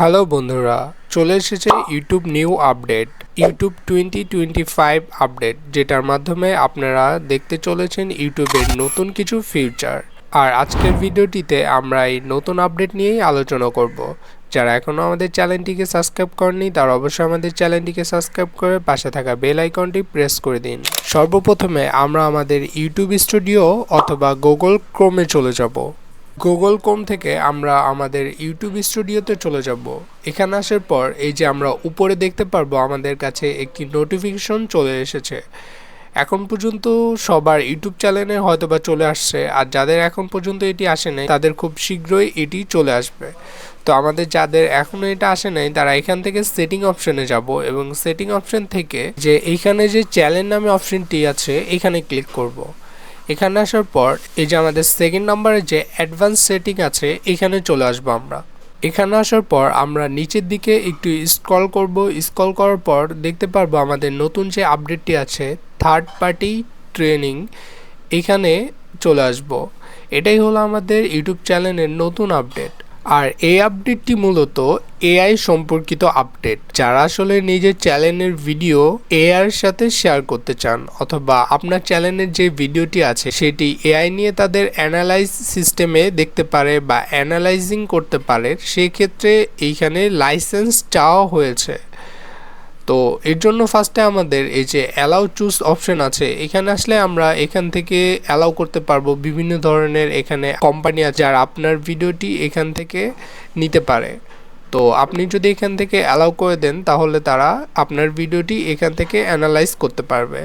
Hello বন্ধুরা, চলে এসেছে YouTube new update, YouTube twenty twenty five update, যেটার মাধ্যমে আপনারা দেখতে চলেছেন ইউটিউবের নতুন কিছু ফিউচার আর আজকের ভিডিওটিতে আমরা এই নতুন আপডেট নিয়েই আলোচনা করব। যারা এখনও আমাদের চ্যানেলটিকে সাবস্ক্রাইব করেনি তারা অবশ্যই আমাদের চ্যানেলটিকে সাবস্ক্রাইব করে পাশে থাকা বেল আইকনটি প্রেস করে দিন। সর্বপ্রথমে আমরা আমাদের ইউটিউব স্টুডিও অথবা গুগল ক্রোমে চলে যাব। গুগল কোম থেকে আমরা আমাদের ইউটিউব স্টুডিওতে চলে যাব। এখানে আসার পর এই যে আমরা উপরে দেখতে পারব আমাদের কাছে একটি নোটিফিকেশন চলে এসেছে। এখন পর্যন্ত সবার ইউটিউব চ্যানেলে হয়তো বা চলে আসছে, আর যাদের এখন পর্যন্ত এটি আসে নাই, তাদের খুব শীঘ্রই এটি চলে আসবে। তো আমাদের যাদের এখনও এটা আসে নাই, তারা এখান থেকে সেটিং অপশনে যাব এবং সেটিং অপশন থেকে যে এইখানে যে চ্যানেল নামে অপশনটি আছে, এখানে ক্লিক করব। এখানে আসার পর এই যে আমাদের সেকেন্ড নাম্বারে যে অ্যাডভান্স সেটিং আছে, এখানে চলে আসব আমরা। এখানে আসার পর আমরা নিচের দিকে একটু স্ক্রল করব। স্ক্রল করার পর দেখতে পারব আমাদের নতুন যে আপডেটটি আছে থার্ড পার্টি ট্রেনিং এখানে চলে আসব। এটাই হলো আমাদের ইউটিউব চ্যানেলের নতুন আপডেট আর এই আপডেটটি মূলত এআই সম্পর্কিত আপডেট যারা আসলে নিজের চ্যানেলের ভিডিও এআই এর সাথে শেয়ার করতে চান অথবা আপনার চ্যানেলের যে ভিডিওটি আছে, সেটি এআই নিয়ে তাদের অ্যানালাইজ সিস্টেমে দেখতে পারে বা অ্যানালাইজিং করতে পারে, সেক্ষেত্রে এইখানে লাইসেন্স চাওয়া হয়েছে। তো এর জন্য ফার্স্টে আমাদের এই যে অ্যালাউ চুজ অপশন আছে, এখানে আসলে আমরা এখান থেকে অ্যালাউ করতে পারব বিভিন্ন ধরনের এখানে কোম্পানি আছে আর আপনার ভিডিওটি এখান থেকে নিতে পারে। তো আপনি যদি এখান থেকে অ্যালাউ করে দেন, তাহলে তারা আপনার ভিডিওটি এখান থেকে অ্যানালাইজ করতে পারবে।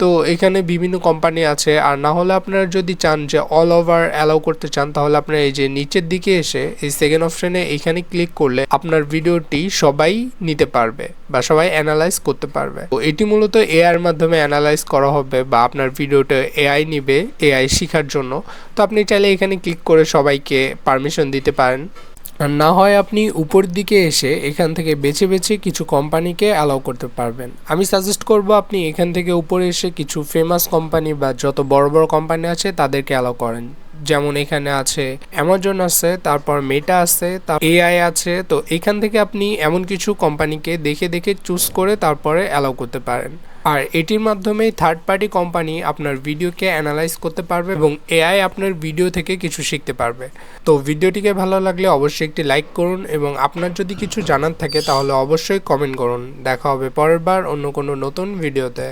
তো এখানে বিভিন্ন কোম্পানি আছে। আর না হলে আপনারা যদি চান যে অল ওভার অ্যালাউ করতে চান, তাহলে আপনার এই যে নিচের দিকে এসে এই সেকেন্ড অপশনে এখানে ক্লিক করলে আপনার ভিডিওটি সবাই নিতে পারবে বা সবাই অ্যানালাইজ করতে পারবে। তো এটি মূলত এআইয়ের মাধ্যমে অ্যানালাইজ করা হবে বা আপনার ভিডিওটা এআই নিবে এআই শেখার জন্য। তো আপনি চাইলে এখানে ক্লিক করে সবাইকে পারমিশন দিতে পারেন। আর না হয় আপনি উপর দিকে এসে এখান থেকে বেছে বেছে কিছু কোম্পানিকে অ্যালাউ করতে পারবেন। আমি সাজেস্ট করব আপনি এখান থেকে উপরে এসে কিছু ফেমাস কোম্পানি বা যত বড় বড় কোম্পানি আছে তাদেরকে অ্যালাউ করেন। যেমন এখানে আছে অ্যামাজন আছে, তারপর মেটা আছে, তার এআই আছে, তো এখান থেকে আপনি এমন কিছু কোম্পানিকে দেখে দেখে চুজ করে তারপরে অ্যালাউ করতে পারেন। আর এটির মাধ্যমেই থার্ড পার্টি কোম্পানি আপনার ভিডিওকে অ্যানালাইজ করতে পারবে এবং এআই আপনার ভিডিও থেকে কিছু শিখতে পারবে। তো ভিডিওটিকে ভালো লাগলে অবশ্যই একটি লাইক করুন এবং আপনার যদি কিছু জানার থাকে তাহলে অবশ্যই কমেন্ট করুন। দেখা হবে পরের বার অন্য কোনো নতুন ভিডিওতে